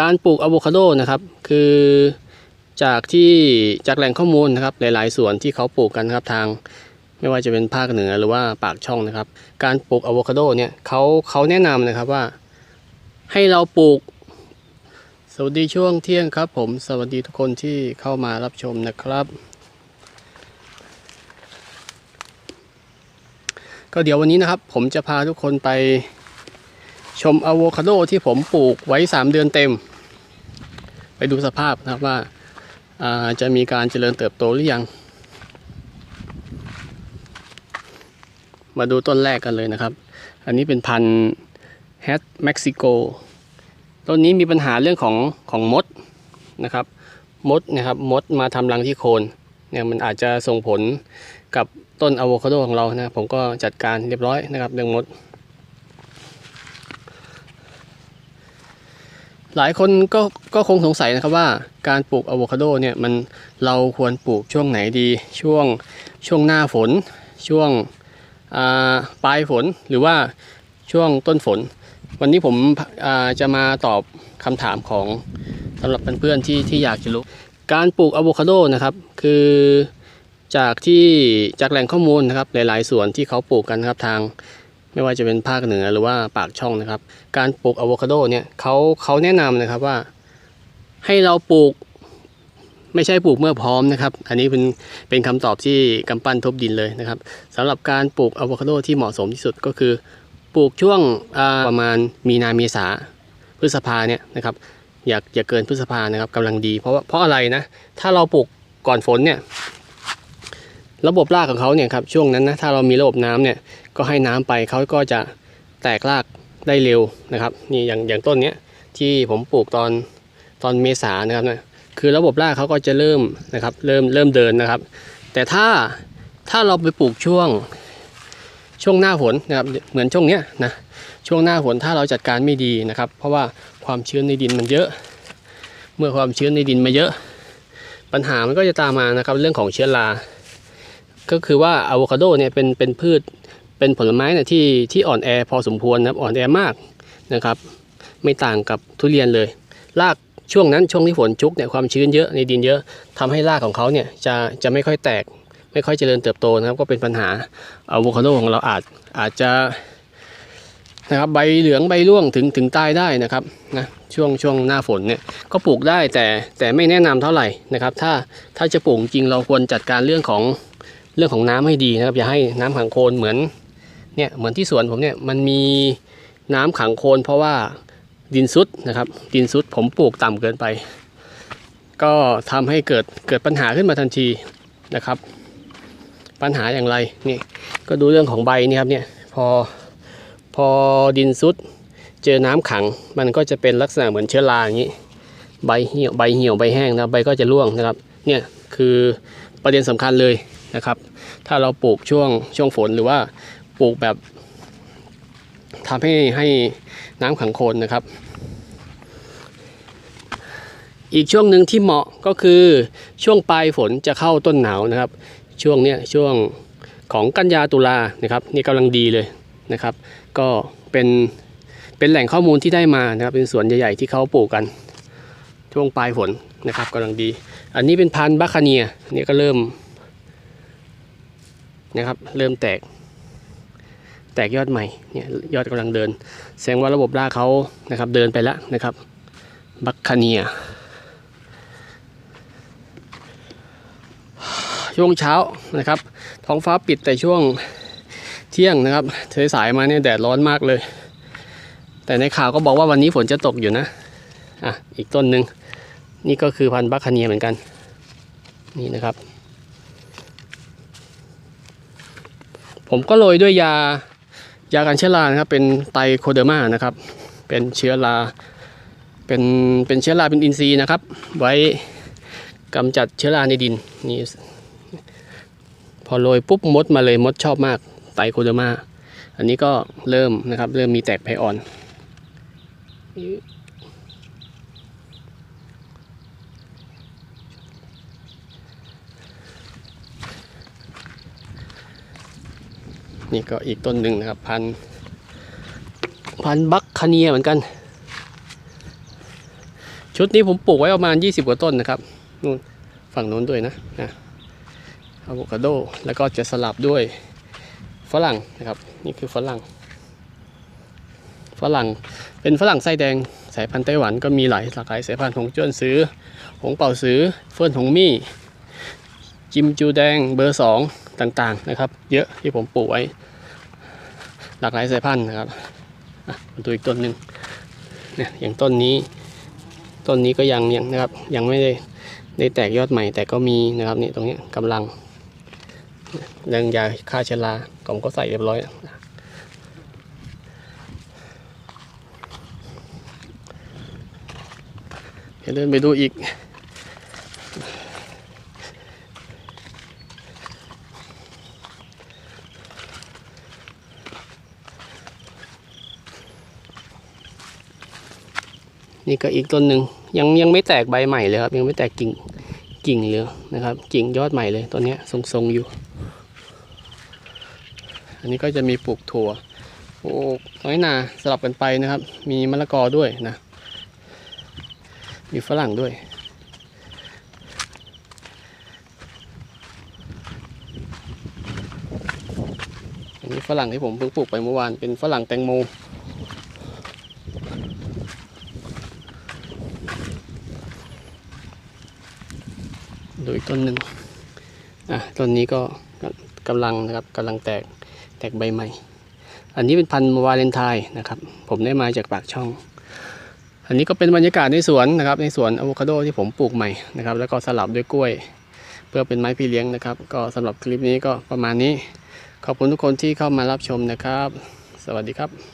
การปลูกอะโวคาโดนะครับ คือจากที่จากแหล่งข้อมูลนะครับหลายๆ ส่วนที่เขาปลูกกันครับทาง ไม่ว่าจะเป็นภาคเหนือหรือว่าปากช่องนะครับ การปลูกอะโวคาโดเนี่ยเขาเขาแนะนำนะครับว่า ให้เราปลูก สวัสดีช่วงเที่ยงครับผมสวัสดีทุกคนที่เข้ามารับชมนะครับ ก็เดี๋ยววันนี้นะครับ ผมจะพาทุกคนไป ชมอะโวคาโดที่ผมปลูกไว้ 3 เดือนเต็ม ไปดูสภาพนะครับว่าาจะมีการเจริญเติบโตหรือยัง มาดูต้นแรกกันเลยนะครับ อันนี้เป็นพันธุ์แฮตเม็กซิโกต้นนี้มีปัญหาเรื่องของของมดนะครับมดนะครับมดมาทำรังที่โคนเนี่ยมันอาจจะส่งผลกับต้นอะโวคาโดของเรานะผมก็จัดการเรียบร้อยนะครับเรื่องมด หลายคนก็ก็คงสงสัยนะครับว่าการปลูกอะโวคาโดเนี่ยมันเราควรปลูกช่วงไหนดีช่วงช่วงหน้าฝน ช่วงปลายฝนหรือว่าช่วงต้นฝน วันนี้ผมจะมาตอบคำถามของสำหรับเพื่อนๆที่ที่อยากจะรู้ การปลูกอะโวคาโดนะครับคือจากที่จากแหล่งข้อมูลนะครับหลายๆ ส่วนที่เขาปลูกกันครับทาง ไม่ว่าจะเป็นภาคเหนือหรือว่าปากช่องนะครับ การปลูกอะโวคาโดเนี่ยเขาเขาแนะนำนะครับว่าให้เราปลูกไม่ใช่ปลูกเมื่อพร้อมนะครับ อันนี้เป็นเป็นคำตอบที่กำปั้นทบดินเลยนะครับสำหรับการปลูกอะโวคาโดที่เหมาะสมที่สุดก็คือ ปลูกช่วงประมาณมีนาเมษาพฤษภาเนี่ยนะครับอย่าอย่าเกินพฤษภานะครับกำลังดี เพราะเพราะอะไรนะ ถ้าเราปลูกก่อนฝนเนี่ย ระบบรากของเขาเนี่ยครับช่วงนั้นนะถ้าเรามีระบบน้ำเนี่ยก็ให้น้ำไปเขาก็จะแตกรากได้เร็วนะครับนี่อย่างอย่างต้นเนี้ยที่ผมปลูกตอนตอนเมษานะครับนะคือระบบรากเขาก็จะเริ่มนะครับเริ่มเริ่มเดินนะครับ แต่ถ้าถ้าเราไปปลูกช่วงช่วงหน้าฝนนะครับเหมือนช่วงเนี้ยนะช่วงหน้าฝนถ้าเราจัดการไม่ดีนะครับ เพราะว่าความชื้นในดินมันเยอะ เมื่อความชื้นในดินมาเยอะ ปัญหามันก็จะตามมานะครับเรื่องของเชื้อรา ก็คือว่าอะโวคาโดเนี่ยเป็นเป็นพืชเป็นผลไม้เนี่ยที่ที่อ่อนแอพอสมควรนะครับอ่อนแอมากนะครับ ไม่ต่างกับทุเรียนเลยรากช่วงนั้นช่วงที่ฝนชุกเนี่ยความชื้นเยอะในดินเยอะทำให้รากของเขาเนี่ยจะจะไม่ค่อยแตก ไม่ค่อยเจริญเติบโตนะครับ ก็เป็นปัญหาอะโวคาโดของเราอาจอาจจะนะครับใบเหลืองใบร่วงถึงถึงตายได้นะครับนะช่วงช่วงหน้าฝนเนี่ยก็ปลูกได้แต่แต่ไม่แนะนำเท่าไหร่นะครับ ถ้าถ้าจะปลูกจริงเราควรจัดการเรื่องของ เรื่องของน้ำให้ดีนะครับอย่าให้น้ำขังโคลนเหมือนเนี่ยเหมือนที่สวนผมเนี่ยมันมีน้ำขังโคลนเพราะว่าดินซุดนะครับ ดินซุดผมปลูกต่ำเกินไป ก็ทำให้เกิดเกิดปัญหาขึ้นมาทันทีนะครับ ปัญหาอย่างไรนี่ก็ดูเรื่องของใบนี่ครับเนี่ยพอพอดินซุดเจอน้ำขัง มันก็จะเป็นลักษณะเหมือนเชื้อราอย่างนี้ใบเหี่ยวใบเหี่ยวใบแห้งนะใบก็จะร่วงนะครับเนี่ยคือประเด็นสำคัญเลย นะครับ ถ้าเราปลูกช่วงช่วงฝนหรือว่าปลูกแบบทำให้ให้น้ำขังโคลนนะครับ อีกช่วงหนึ่งที่เหมาะก็คือช่วงปลายฝนจะเข้าต้นหนาวนะครับ ช่วงเนี้ยช่วงของกันยาตุลานะครับนี่กำลังดีเลยนะครับ ก็เป็นเป็นแหล่งข้อมูลที่ได้มานะครับ เป็นสวนใหญ่ๆที่เขาปลูกกัน ช่วงปลายฝนนะครับกำลังดี อันนี้เป็นพันธุ์บัคคาเนียนี่ก็เริ่ม นะครับ เริ่มแตก แตกยอดใหม่เนี่ยยอดกำลังเดิน แสดงว่าระบบรากเขานะครับ เดินไปแล้วนะครับบัคคาเนียช่วงเช้านะครับ ท้องฟ้าปิดแต่ช่วงเที่ยงนะครับสายมาเนี่ยแดดร้อนมากเลย แต่ในข่าวก็บอกว่าวันนี้ฝนจะตกอยู่นะอะอีกต้นหนึ่งนี่ก็คือพันธุ์บัคคาเนียเหมือนกัน นี่นะครับ ผมก็โรยด้วยยายากันเชื้อรานะครับ เป็นไตโคเดอร์มานะครับ เป็นเชื้อราเป็นเป็นเชื้อราเป็นอินทรีย์นะครับ ไว้กำจัดเชื้อราในดินนี่พอโรยปุ๊บมดมาเลยมดชอบมากไตโคเดอร์มา อันนี้ก็เริ่มนะครับ เริ่มมีแตกใบอ่อน นี่ก็อีกต้นหนึ่งนะครับ พันพันบัคคาเนียเหมือนกัน ชุดนี้ผมปลูกไว้ประมาณ 20 กว่าต้นนะครับนู่นฝั่งนู้นด้วยนะนะอะโวคาโด แล้วก็จะสลับด้วยฝรั่งนะครับ นี่คือฝรั่ง ฝรั่งเป็นฝรั่งไส้แดงสายพันธุ์ไต้หวันก็มีหลายหลากหลายสายพันธุ์หงเจิ้นซื้อ หงเป่าซื้อเฟิ่นหงมี่ จิมจูแดงเบอร์สอง ต่างๆนะครับ เยอะที่ผมปลูกไว้ หลากหลายสายพันธุ์นะครับมาดูอีกต้นหนึ่งเนี่ยอย่างต้นนี้ต้นนี้ก็ยังยังนะครับยังไม่ได้ได้แตกยอดใหม่แต่ก็มีนะครับนี่ตรงนี้ยกำลังเรื่องยาฆ่าเชื้อรากล่องก็ใส่เรียบร้อยเดินไปดูอีก นี่ก็อีกต้นหนึ่งยังยังไม่แตกใบใหม่เลยครับ ยังไม่แตกกิ่งกิ่งเลยนะครับ กิ่งยอดใหม่เลยต้นนี้ทรงๆอยู่ อันนี้ก็จะมีปลูกถั่วปลูกน้อยนาสลับกันไปนะครับ มีมะละกอด้วยนะ มีฝรั่งด้วยอันนี้ฝรั่งที่ผมเพิ่งปลูกไปเมื่อวานเป็นฝรั่งแตงโม ดูอีกต้นหนึ่งอะต้นนี้ก็ก็กำลังนะครับกำลังแตกแตกใบใหม่ อันนี้เป็นพันธุ์วาเลนไทน์นะครับ ผมได้มาจากปากช่อง อันนี้ก็เป็นบรรยากาศในสวนนะครับ ในสวนอะโวคาโดที่ผมปลูกใหม่นะครับ แล้วก็สลับด้วยกล้วย เพื่อเป็นไม้พี่เลี้ยงนะครับ ก็สำหรับคลิปนี้ก็ประมาณนี้ ขอบคุณทุกคนที่เข้ามารับชมนะครับ สวัสดีครับ